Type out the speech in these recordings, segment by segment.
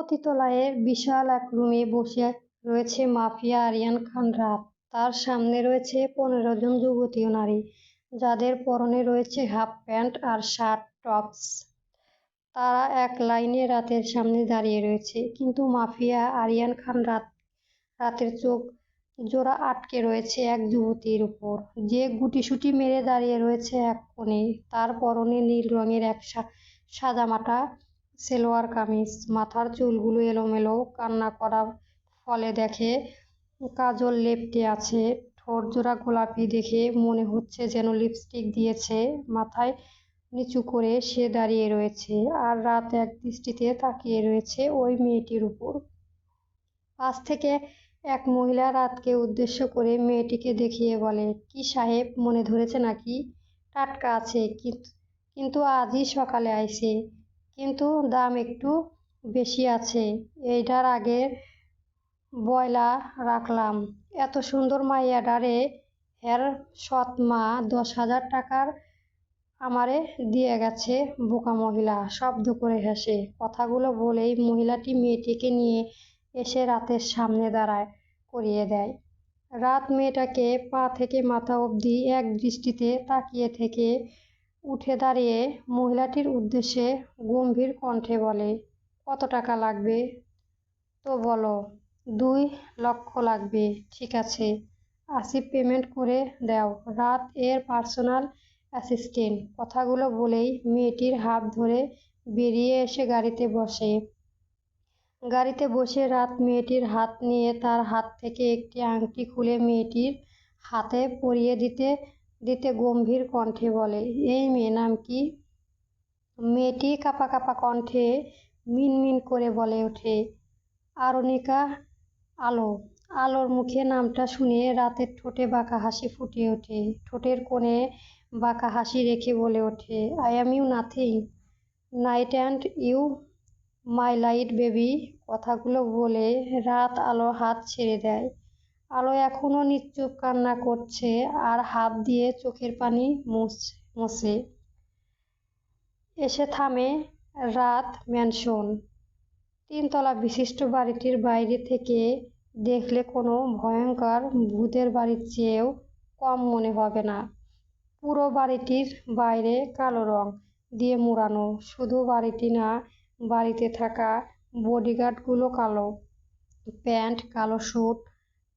পতিতালয়ের বিশাল এক রুমে বসে রয়েছে মাফিয়া আরিয়ান খান রাত। তার সামনে রয়েছে পনেরো জন যুবতীয় নারী, যাদের পরনে রয়েছে হাফ প্যান্ট আর শার্ট টপস। তারা এক লাইনে রাতের সামনে দাঁড়িয়ে রয়েছে। কিন্তু মাফিয়া আরিয়ান খান রাত রাতের চোখ জোড়া আটকে রয়েছে এক যুবতীর উপর, যে গুটিসুটি মেরে দাঁড়িয়ে রয়েছে এক কোণে। তার পরনে নীল রঙের এক সাদামাটা সেলোয়ার কামিজ। মাথার চুলগুলো এলোমেলো, কান্না করা ফলে দেখে কাজল লেপ্টে আছে। ঠোঁটজোড়া গোলাপি দেখে মনে হচ্ছে যেন লিপস্টিক দিয়েছে। মাথায় নিচু করে সে দাঁড়িয়ে রয়েছে, আর রাত এক দৃষ্টিতে তাকিয়ে রয়েছে ওই মেয়েটির উপর। পাশ থেকে এক মহিলা রাতকে উদ্দেশ্য করে মেয়েটিকে দেখিয়ে বলে, কি সাহেব, মনে ধরেছে নাকি? টাটকা আছে, কিন্তু আজই সকালে আইছে। কিন্তু দাম একটু বেশি আছে। এইডার আগে বয়লা রাখলাম। এত সুন্দর মাইয়াডারে এর সৎ মা দশ হাজার টাকার আমারে দিয়ে গেছে। বোকা মহিলা, শব্দ করে হেসে কথাগুলো বলেই মহিলাটি মেয়েটিকে নিয়ে এসে রাতের সামনে দাঁড়ায়, করিয়ে দেয়। রাত মেয়েটাকে পা থেকে মাথা অবধি এক দৃষ্টিতে তাকিয়ে থেকে উঠে দাঁড়িয়ে মহিলাটির উদ্দেশ্যে গম্ভীর কণ্ঠে বলে, কত টাকা লাগবে তো বলো। দুই লক্ষ লাগবে। ঠিক আছে, আসি পেমেন্ট করে দেও। রাত এর পার্সোনাল অ্যাসিস্ট্যান্ট। কথাগুলো বলেই মেয়েটির হাত ধরে বেরিয়ে এসে গাড়িতে বসে। গাড়িতে বসে রাত মেয়েটির হাত নিয়ে তার হাত থেকে একটি আংটি খুলে মেয়েটির হাতে পরিয়ে দিতে দিতে গম্ভীর কণ্ঠে বলে, এই মেয়ে নাম কি? মেয়েটি কাঁপা কাঁপা কণ্ঠে মিনমিন করে বলে ওঠে, আরণিকা আলো। আলোর মুখে নামটা শুনে রাতের ঠোঁটে বাঁকা হাসি ফুটে ওঠে। ঠোঁটের কোণে বাঁকা হাসি রেখে বলে ওঠে, I am you nothing night and you my light baby. কথাগুলো বলে রাত আলো হাত ছেড়ে দেয়। আলো এখনও নিশ্চুপ কান্না করছে আর হাত দিয়ে চোখের পানি মোছে। এসে থামে রাত ম্যানশন। তিনতলা বিশিষ্ট বাড়িটির বাইরে থেকে দেখলে কোনো ভয়ঙ্কর ভূতের বাড়ির চেয়েও কম মনে হবে না। পুরো বাড়িটির বাইরে কালো রং দিয়ে মোড়ানো। শুধু বাড়িটি না, বাড়িতে থাকা বডিগার্ডগুলো কালো প্যান্ট, কালো স্যুট,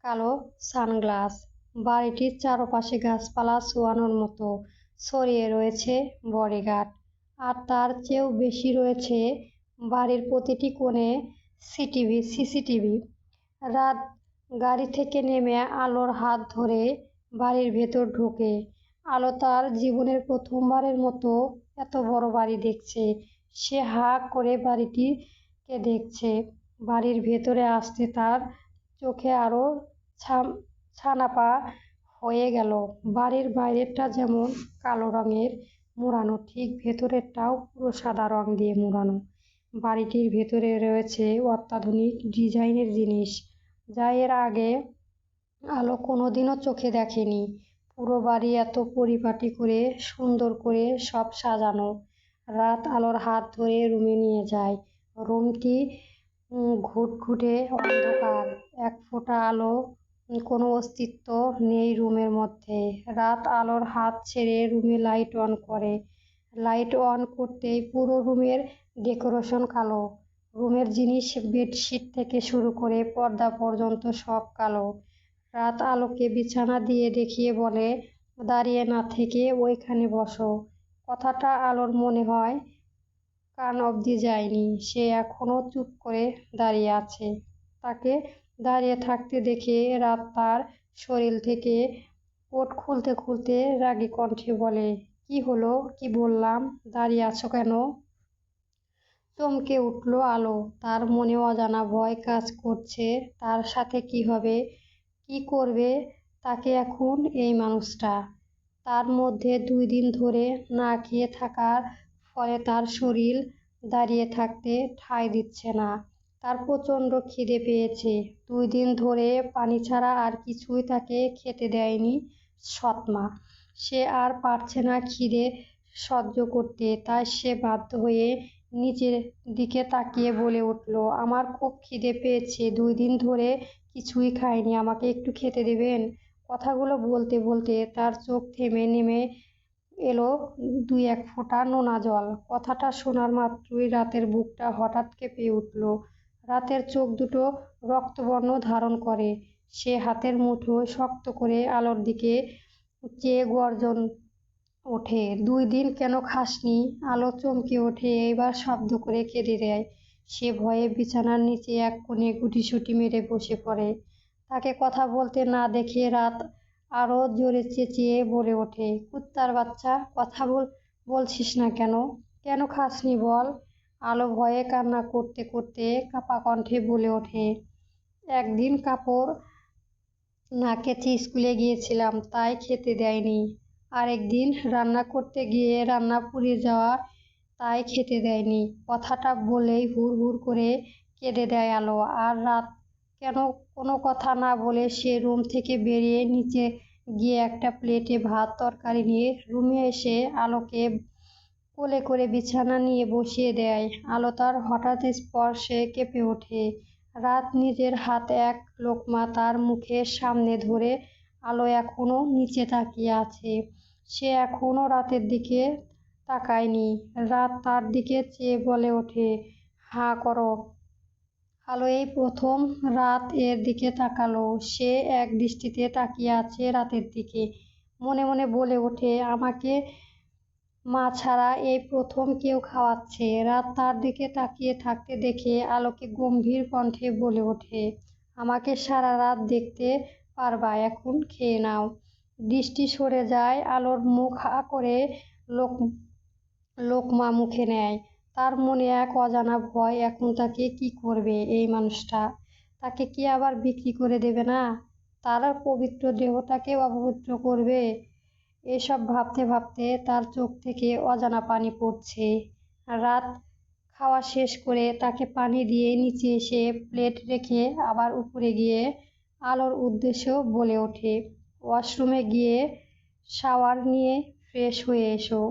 কালো সানগ্লাস। বাড়িটির চারপাশে গাছপালা ছোঁয়ানোর মতো ছড়িয়ে রয়েছে বডিগার্ড। আর তার চেয়েও বেশি রয়েছে বাড়ির প্রতিটি কোণে সিটিভি, সিসিটিভি। রাত গাড়ি থেকে নেমে আলোর হাত ধরে বাড়ির ভেতর ঢোকে। আলো তার জীবনের প্রথমবারের মতো এত বড় বাড়ি দেখছে। সে হা করে বাড়িটিকে দেখছে। বাড়ির ভেতরে আসতে তার চোখে আরও ছানাপা হয়ে গেল। বাড়ির বাইরেরটা যেমন কালো রঙের মোড়ানো, ঠিক ভেতরেরটাও পুরো সাদা রং দিয়ে মোড়ানো। বাড়িটির ভেতরে রয়েছে অত্যাধুনিক ডিজাইনের জিনিস, যা এর আগে আলো কোনোদিনও চোখে দেখেনি। পুরো বাড়ি এত পরিপাটি করে সুন্দর করে সব সাজানো। রাত আলোর হাত ধরে রুমে নিয়ে যায়। রুমটি ঘুটঘুটে অন্ধকার। এক ফোঁটা আলোর কোনো অস্তিত্ব নেই রুমের মধ্যে। রাত আলোর হাত ছেড়ে রুমে লাইট অন করে। লাইট অন করতেই পুরো রুমের ডেকোরেশন কালো। রুমের জিনিস, বেডশিট থেকে শুরু করে পর্দা পর্যন্ত সব কালো। রাত আলোকে বিছানা দিয়ে দেখিয়ে বলে, দাঁড়িয়ে না থেকে ওইখানে বসো। কথাটা আলোর মনে হয় কান অবধি যায়নি। সে এখনও চুপ করে দাঁড়িয়ে আছে। তাকে দাঁড়িয়ে থাকতে দেখে রাত তার শরীর থেকে কোট খুলতে খুলতে রাগী কণ্ঠে বলে, কি হলো, কি বললাম, দাঁড়িয়ে আছো কেন? চমকে উঠল আলো। তার মনে অজানা ভয় কাজ করছে। তার সাথে কি হবে, কি করবে তাকে এখন এই মানুষটা? তার মধ্যে দুই দিন ধরে না খেয়ে থাকার ফলে তার শরীর দাঁড়িয়ে থাকতে ঠাঁই দিচ্ছে না। তার প্রচণ্ড খিদে পেয়েছে। দুই দিন ধরে পানি ছাড়া আর কিছুই তাকে খেতে দেয়নি সৎমা। সে আর পারছে না খিদে সহ্য করতে। তাই সে বাধ্য হয়ে নিচের দিকে তাকিয়ে বলে উঠল, আমার খুব খিদে পেয়েছে, দুই দিন ধরে কিছুই খায়নি আমাকে একটু খেতে দেবেন কথাগুলো বলতে বলতে তার চোখ থেমে নেমে এলো দুই এক ফোঁটা নোনা জল কথাটা শোনার মাত্রই রাতের বুকটা হঠাৎ কেঁপে উঠল রাতের চোখ দুটো রক্তবর্ণ ধারণ করে। সে হাতের মুঠো শক্ত করে আলোর দিকে চেয়ে গর্জন ওঠে। দুই দিন কেন খাসনি? আলো চমকে ওঠে এইবার শব্দ করে কেঁদে দেয়। সে ভয়ে বিছানার নিচে এক কোণে গুটিসুটি মেরে বসে পড়ে। তাকে কথা বলতে না দেখে রাত আরও জোরে চেঁচিয়ে বলে ওঠে, কুত্তার বাচ্চা, কথা বল, বলছিস না কেন? কেন খাসনি বল? আলো ভয়ে কান্না করতে করতে কাপা কণ্ঠে বলে ওঠে, একদিন কাপড় না কেচে স্কুলে গিয়েছিলাম, তাই খেতে দেয়নি। আরেকদিন রান্না করতে গিয়ে রান্না পুড়ে যাওয়া, তাই খেতে দেয়নি। কথাটা বলেই হুড় হুড় করে কেঁদে দেয় আলো। আর রাত কেন কোনো কথা না বলে সে রুম থেকে বেরিয়ে নিচে গিয়ে একটা প্লেটে ভাত, তরকারি নিয়ে রুমে এসে আলোকে কোলে করে বিছানা নিয়ে বসিয়ে দেয়। আলো তার হঠাৎ স্পর্শে কেঁপে ওঠে। রাত নিজের হাত এক লোকমা তার মুখের সামনে ধরে আলো এখনও নিচে তাকিয়ে আছে। সে এখনও রাতের দিকে তাকায়নি। রাত তার দিকে চেয়ে বলে ওঠে, হা, করো। আলো এই প্রথম রাত এর দিকে তাকালো। সে এক দৃষ্টিতে তাকিয়ে আছে রাতের দিকে। মনে মনে বলে ওঠে, আমাকে মা ছাড়া এই প্রথম কেউ খাওয়াচ্ছে। রাত তার দিকে তাকিয়ে থাকতে দেখে আলোকে গম্ভীর কণ্ঠে বলে ওঠে, আমাকে সারা রাত দেখতে পারবা, এখন খেয়ে নাও। দৃষ্টি সরে যায় আলোর মুখ হা করে লোক লোকমা মুখে নেয়। তার মনে এক অজানা ভয়, এখন তাকে কি করবে এই মানুষটা? তাকে কি আবার বিক্রি করে দেবে না? তার পবিত্র দেহটাকে অপবিত্র করবে? এসব ভাবতে ভাবতে তার চোখ থেকে অজানা পানি পড়ছে। রাত খাওয়া শেষ করে তাকে পানি দিয়ে নিচে এসে প্লেট রেখে আবার উপরে গিয়ে আলোর উদ্দেশ্য বলে ওঠে। ওয়াশরুমে গিয়ে শাওয়ার নিয়ে ফ্রেশ হয়ে এসো।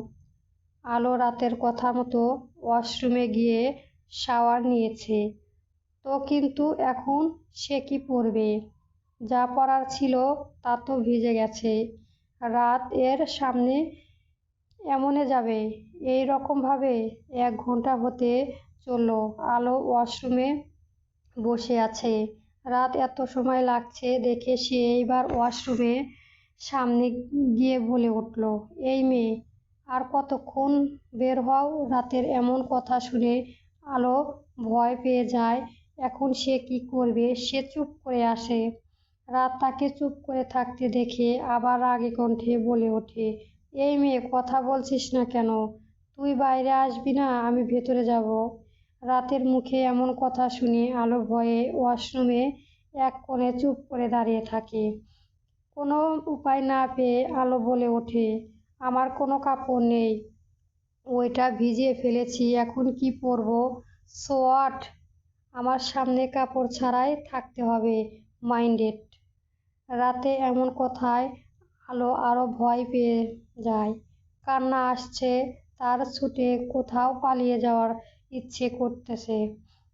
আলো রাতের কথা মতো ওয়াশরুমে গিয়ে শাওয়ার নিয়েছে। তো কিন্তু এখন সে কি পরবে? যা পরার ছিল তা তো ভিজে গেছে। রাত এর সামনে এমনে যাবে। এই রকমভাবে এক ঘণ্টা হতে চলল। আলো ওয়াশরুমে বসে আছে। রাত এত সময় লাগছে দেখে সে এইবার ওয়াশরুমে সামনে গিয়ে বলে উঠল, এই মেয়ে, আর কতক্ষণ বের হও? রাতের এমন কথা শুনে আলো ভয় পেয়ে যায়, এখন সে কি করবে? সে চুপ করে আসে রাত তাকে চুপ করে থাকতে দেখে আবার রাগে কণ্ঠে বলে ওঠে, এই মেয়ে, কথা বলছিস না কেন? তুই বাইরে আসবি না? আমি ভেতরে যাব। রাতের মুখে এমন কথা শুনে আলো ভয়ে ওয়াশরুমে এক কোণে চুপ করে দাঁড়িয়ে থাকে। কোনো উপায় না পেয়ে আলো বলে ওঠে, আমার কোনো কাপড় নেই। ওইটা ভিজিয়ে ফেলেছি, এখন কি পরবো? সোয়াট আমার সামনে কাপড় ছাড়াই থাকতে হবে, মাইন্ডেড। রাতে এমন কথায় আলো আরও ভয় পেয়ে যায়। কান্না আসছে, তার ছুটে কোথাও পালিয়ে যাওয়ার ইচ্ছে করতেছে।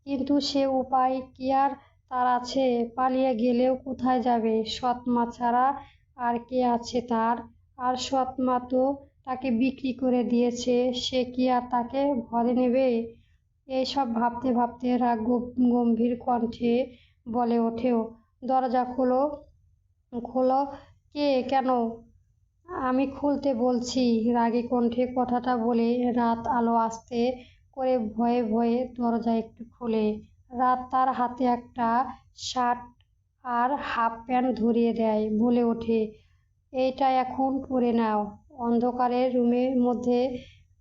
কিন্তু সে উপায় কি আর? তার আছে, পালিয়ে গেলেও কোথায় যাবে? সৎ মা ছাড়া আর কে আছে তার? আর সৎ মা তো তাকে বিক্রি করে দিয়েছে, সে কি আর তাকে ঘরে নেবে? এইসব ভাবতে ভাবতে রাগ গম্ভীর কণ্ঠে বলে ওঠেও, দরজা খোলো। খোলো। কে? কেন? আমি খুলতে বলছি। রাগী কণ্ঠে কথাটা বলে রাত আলো আসতে করে ভয়ে ভয়ে দরজা একটু খোলে। রাত তার হাতে একটা শার্ট আর হাফ প্যান্ট ধরিয়ে দেয়, বলে ওঠে, এইটা এখন পরে নাও। অন্ধকারের রুমের মধ্যে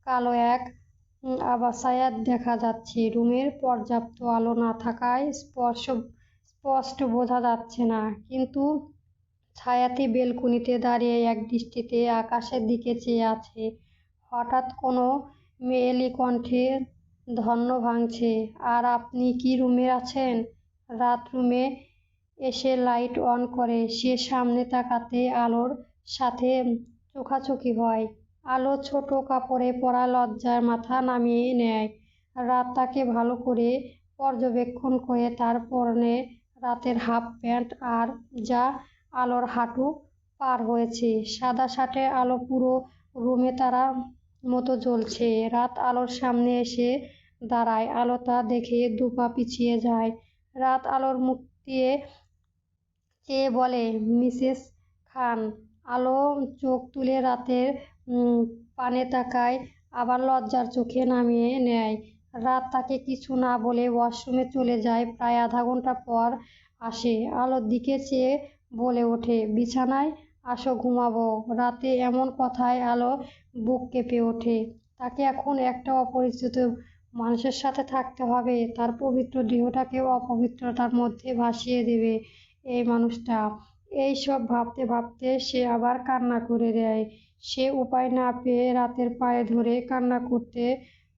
কালো এক আবাসায়াত দেখা যাচ্ছে। রুমের পর্যাপ্ত আলো না থাকায় স্পর্শ, স্পষ্ট বোঝা যাচ্ছে না। কিন্তু ছায়াতি বেলকুনিতে দাঁড়িয়ে এক দৃষ্টিতে আকাশের দিকে চেয়ে আছে। হঠাৎ কোনো মেয়েলি কণ্ঠে ধন্য ভাঙছে, আর আপনি কি রুমে আছেন? রাত রুমে এসে লাইট অন করে, সে সামনে তাকাতে আলোর সাথে চোখাচোখি হয়। আলো ছোট কাপড়ে পরা লজ্জার মাথা নামিয়ে নেয়। রাত তাকে ভালো করে পর্যবেক্ষণ করে তার পরনে রাতের হাফ প্যান্ট আর যা আলোর হাঁটু পার হয়েছে। সাদা শার্টের আলো পুরো রুমে তারা মতো জ্বলছে। রাত আলোর সামনে এসে দাঁড়ায়। আলো তা দেখে দুপা পিছিয়ে যায়। রাত আলোর মুখ দিয়ে চেয়ে বলে, মিসেস খান। আলো চোখ তুলে রাতের পানে তাকায়, আবার লজ্জার চোখে নামিয়ে নেয়। রাত তাকে কিছু না বলে ওয়াশরুমে চলে যায়। প্রায় আধা ঘণ্টা পর আসে। আলোর দিকে চেয়ে বলে ওঠে, বিছানায় আসো, ঘুমাবো। রাতে এমন কথায় আলো বুক কেঁপে ওঠে। তাকে এখন একটা অপরিচিত মানুষের সাথে থাকতে হবে। তার পবিত্র দেহটাকেও অপবিত্রতার মধ্যে ভাসিয়ে দেবে এই মানুষটা। এই সব ভাবতে ভাবতে সে আবার কান্না করে দেয়। সে উপায় না পেয়ে রাতের পায়ে ধরে কান্না করতে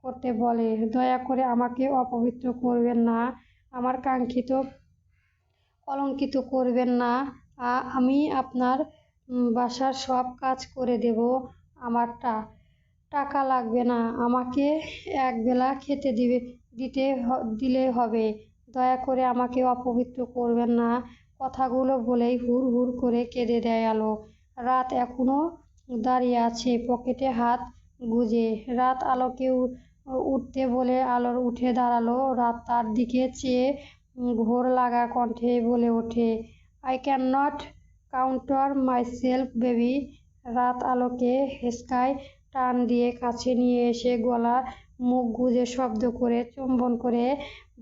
করতে বলে, দয়া করে আমাকে অপবিত্র করবেন না, আমার কাঙ্ক্ষিত, কলঙ্কিত করবেন না। আমি আপনার বাসার সব কাজ করে দেব, আমারটা। টাকা লাগবে না, আমাকে একবেলা খেতে দিবে, দিতে দিলে হবে। দয়া করে আমাকে অপবিত্র করবেন না। কথাগুলো বলেই হুর হুর করে কেঁদে দেয় আলো। রাত এখনও দাঁড়িয়ে আছে, পকেটে হাত গুজে। রাত আলোকে উঠতে বলে আলোর উঠে দাঁড়াল। রাত তার দিকে চেয়ে ঘোর লাগা কণ্ঠে বলে ওঠে। I can not counter myself baby Raat আলোকে হেসকায়, টান দিয়ে কাছে নিয়ে এসে গলা মুখ গুজে শব্দ করে, চুম্বন করে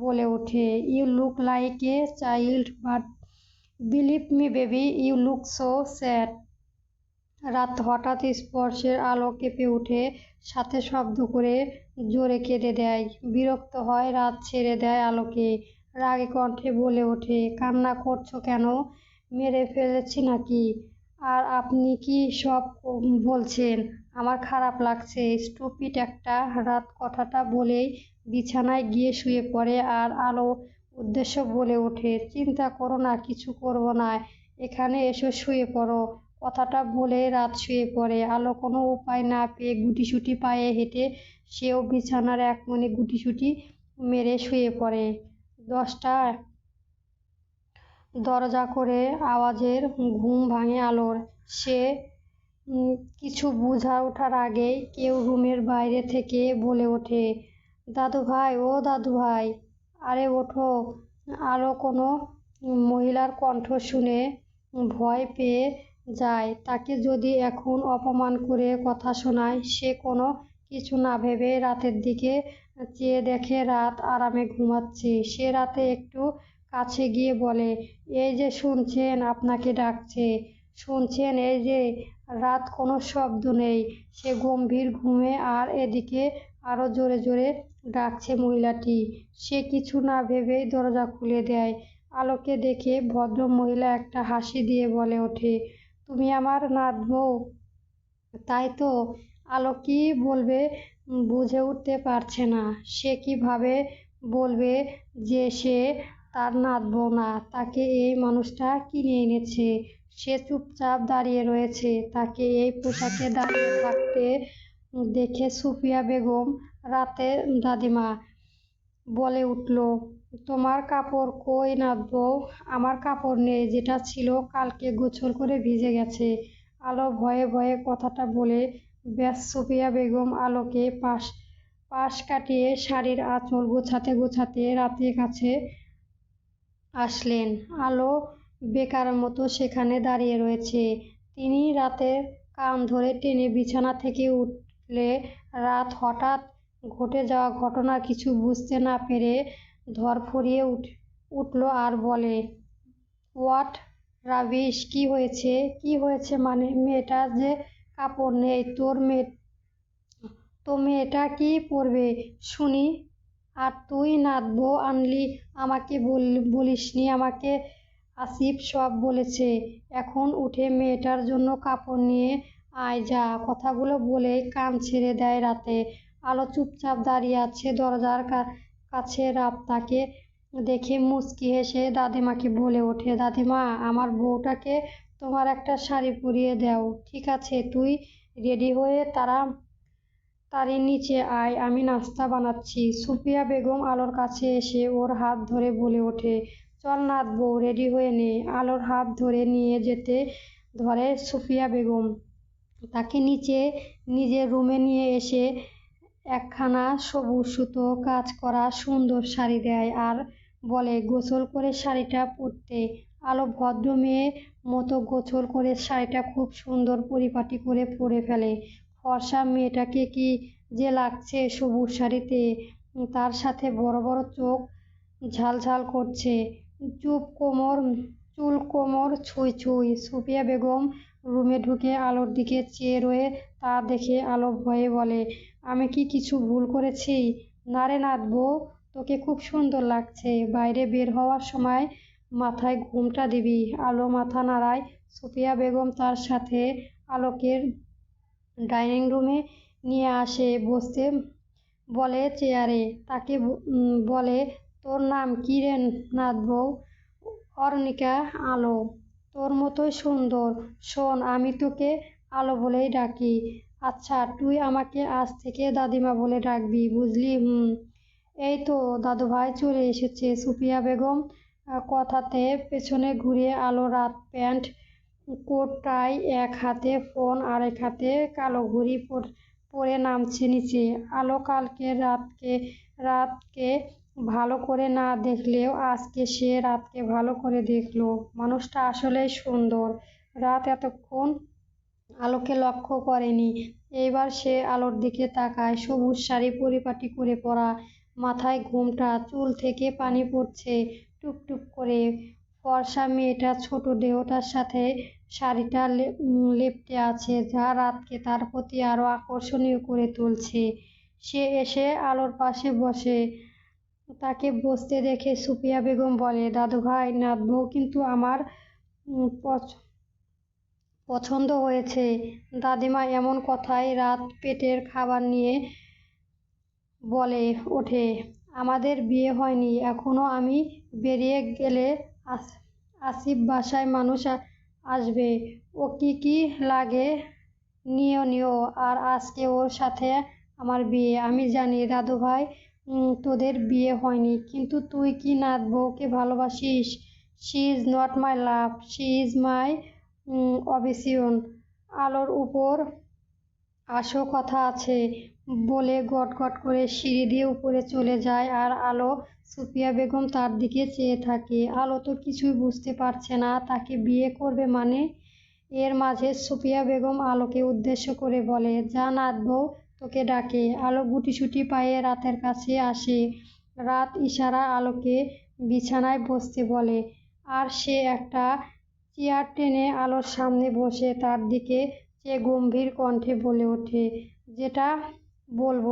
বলে ওঠে you look like a child but believe me baby you look so sad Raat হঠাৎ স্পর্শের আলো কেঁপে উঠে সাথে শব্দ করে জোরে কেঁদে দেয়, বিরক্ত হয়, রাত ছেড়ে দেয় আলোকে। রাগে কণ্ঠে বলে ওঠে, কান্না করছ কেন? মেরে ফেলেছি নাকি? আর আপনি কি সব বলছেন? আমার খারাপ লাগছে। স্টুপিট একটা রাত কথাটা বলেই বিছানায় গিয়ে শুয়ে পড়ে আর আলো উদ্দেশ্য বলে ওঠে, চিন্তা করো না, কিছু করব না, এখানে এসো, শুয়ে পড়ো। কথাটা বলে রাত শুয়ে পড়ে। আলো কোনো উপায় না পেয়ে গুটিসুটি পায়ে হেঁটে সেও বিছানার এক মনে গুটিসুটি মেরে শুয়ে পড়ে। দশটা। দরজা করে আওয়াজের ঘুম ভাঙে আলোর। সে কিছু বুঝা ওঠার আগেই কেউ রুমের বাইরে থেকে বলে ওঠে, দাদু ভাই, ও দাদু ভাই, আরে ওঠো। আলো কোনো মহিলার কণ্ঠ শুনে ভয় পেয়ে যায়। তাকে যদি এখন অপমান করে কথা শোনায়, সে কোনো কিছু না ভেবে রাতের দিকে চেয়ে দেখে রাত আরামে ঘুমাচ্ছে। সে রাতে একটু কাছে গিয়ে বলে, এই যে শুনছেন, আপনাকে ডাকছে। শুনছেন, এই যে রাত কোনো শব্দ নেই। সে গম্ভীর ঘুমে আর এদিকে আরও জোরে জোরে ডাকছে মহিলাটি। সে কিছু না ভেবেই দরজা খুলে দেয়। আলোকে দেখে ভদ্র মহিলা একটা হাসি দিয়ে বলে ওঠে, তুমি আমার নাত বউ তাই তো? আলো কি বলবে বুঝে উঠতে পারছে না। সে কীভাবে বলবে যে সে তার নাতব না? তাকে এই মানুষটা কিনে এনেছে? সে চুপচাপ দাঁড়িয়ে রয়েছে। তাকে এই পোশাকে দাঁড়িয়ে থাকতে দেখে সুফিয়া বেগম রাতে দাদিমা বলে উঠল, তোমার কাপড় কই নাতব আমার কাপড় নেই, যেটা ছিল কালকে গোছল করে ভিজে গেছে। আলো ভয়ে ভয়ে কথাটা বলে ব্যাস, সুফিয়া বেগম আলোকে পাশ পাশ কাটিয়ে শাড়ির আঁচল গোছাতে গোছাতে রাতের কাছে আসলেন। আলো বেকার মতো সেখানে দাঁড়িয়ে রয়েছে। তিনি রাতের কান ধরে টেনে বিছানা থেকে উঠলে রাত হঠাৎ ঘটে যাওয়া ঘটনা কিছু বুঝতে না পেরে ধরফরিয়ে উঠ, উঠল আর বলে, হোয়াট? রাবিশ, কি হয়েছে? কি হয়েছে মানে মেয়েটা যে কাপড় নেই, তোর মেয়ে তো মেয়েটা কি পরবে? শুনি। আর তুই নাতবো আনলি, আমাকে বলিসনি, আমাকে আসিফ সব বলেছে। এখন উঠে মেয়েটার জন্য কাপড় নিয়ে আয় যা। কথাগুলো বলে কান ছেড়ে দেয় রাতে। আলো চুপচাপ দাঁড়িয়ে আছে দরজার কাছে রাত। তাকে দেখে মুচকি হেসে দাদিমাকে বলে ওঠে, দাদিমা, আমার বউটাকে তোমার একটা শাড়ি পরিয়ে দাও। ঠিক আছে, তুই রেডি হয়ে তারা তারি নিচে আয়, আমি নাস্তা বানাচ্ছি। সুফিয়া বেগম আলোর কাছে এসে ওর হাত ধরে বলে ওঠে, চল নাথ বউ, রেডি হয়ে নে। আলোর হাত ধরে নিয়ে যেতে ধরে সুফিয়া বেগম। তাকে নিচে, নিজের রুমে নিয়ে এসে একখানা সবুজ সুতো কাজ করা সুন্দর শাড়ি দেয় আর বলে, গোসল করে শাড়িটা পরতে। আলো ভদ্র মেয়ে মতো গোছল করে শাড়িটা খুব সুন্দর পরিপাটি করে পরে ফেলে। ফর্সা মেয়েটাকে কি যে লাগছে সবুজ শাড়িতে? তার সাথে বড় বড় চোখ ঝালঝাল করছে। চুপ কোমর, চুল কোমর ছুঁই ছুঁই। সুফিয়া বেগম রুমে ঢুকে আলোর দিকে চেয়ে রয়ে তা দেখে আলো ভয়ে বলে, আমি কি কিছু ভুল করেছি? না রে তোকে খুব সুন্দর লাগছে। বাইরে বের হওয়ার সময় মাথায় ঘুমটা দিবি। আলো মাথা নাড়ায় সুফিয়া বেগম তার সাথে আলোকের ডাইনিং রুমে নিয়ে আসে। বসতে বলে চেয়ারে। তাকে বলে, তোর নাম কী রে নাথ বউ? অরণিকা আলো, তোর মতোই সুন্দর। শোন, আমি তোকে আলো বলেই ডাকি। আচ্ছা তুই আমাকে আজ থেকে দাদিমা বলে ডাকবি, বুঝলি? হুম। এই তো দাদুভাই চলে এসেছে। সুফিয়া বেগম কথাতে পেছনে ঘুরে আলো রাত প্যান্ট, কোট, টাই এক হাতে, ফোন আরেক হাতে, কালো ঘড়ি পরে নামছে নিচে। আলো কালকে রাতকে রাতকে ভালো করে না দেখলেও আজকে সে রাতকে ভালো করে দেখল। মানুষটা আসলেই সুন্দর। রাত এতক্ষণ আলোকে লক্ষ্য করেনি। এইবার সে আলোর দিকে তাকায়, সবুজ শাড়ি পরিপাটি করে পরা, মাথায় ঘুমটা, চুল থেকে পানি পড়ছে। টুপটুপ করে ফর্সা মেয়েটা, ছোট দেহটার সাথে শাড়িটা লেপটে আছে যা রাতকে তার প্রতি আরও আকর্ষণীয় করে তুলছে। সে এসে আলোর পাশে বসে। তাকে বসতে দেখে সুফিয়া বেগম বলে, দাদু ভাই বউ কিন্তু আমার পছন্দ হয়েছে। দাদিমা এমন কথাই রাত পেটের খাবার নিয়ে বলে, ওঠে। আমাদের বিয়ে হয়নি। এখনও আমি বেরিয়ে গেলে আস আসিফ বাসায় মানুষ আসবে। ও কি কি লাগে নিও নিও। আর আজকে ওর সাথে আমার বিয়ে। আমি জানি, দাদু ভাই তোদের বিয়ে হয়নি। কিন্তু তুই কি নাথ বউকে ভালোবাসিস? She is not my love she is my obsession আলোর উপর আসো কথা আছে, বলে গট গট করে সিঁড়ি দিয়ে উপরে চলে যায় আর আলো সুফিয়া বেগম তার দিকে চেয়ে থাকে। আলো তো কিছুই বুঝতে পারছে না, তাকে বিয়ে করবে মানে? এর মাঝে সুফিয়া বেগম আলোকে উদ্দেশ্য করে বলে, যা নাথ বউ, তোকে ডাকে। আলো গুটিসুটি পায়ে রাতের কাছে আসে। রাত ইশারা আলোকে বিছানায় বসতে বলে। আর সে একটা চেয়ার টেনে আলোর সামনে বসে, তার দিকে চেয়ে গম্ভীর কণ্ঠে বলে ওঠে, যেটা বলব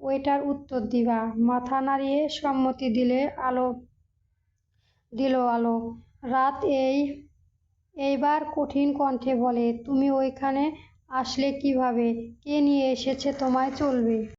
ওইটার উত্তর দিবা। মাথা নাড়িয়ে সম্মতি দিলে আলো, দিল আলো। রাত এই, এইবার কঠিন কণ্ঠে বলে, তুমি ওইখানে আসলে কীভাবে? কে নিয়ে এসেছে? তোমায় চলবে?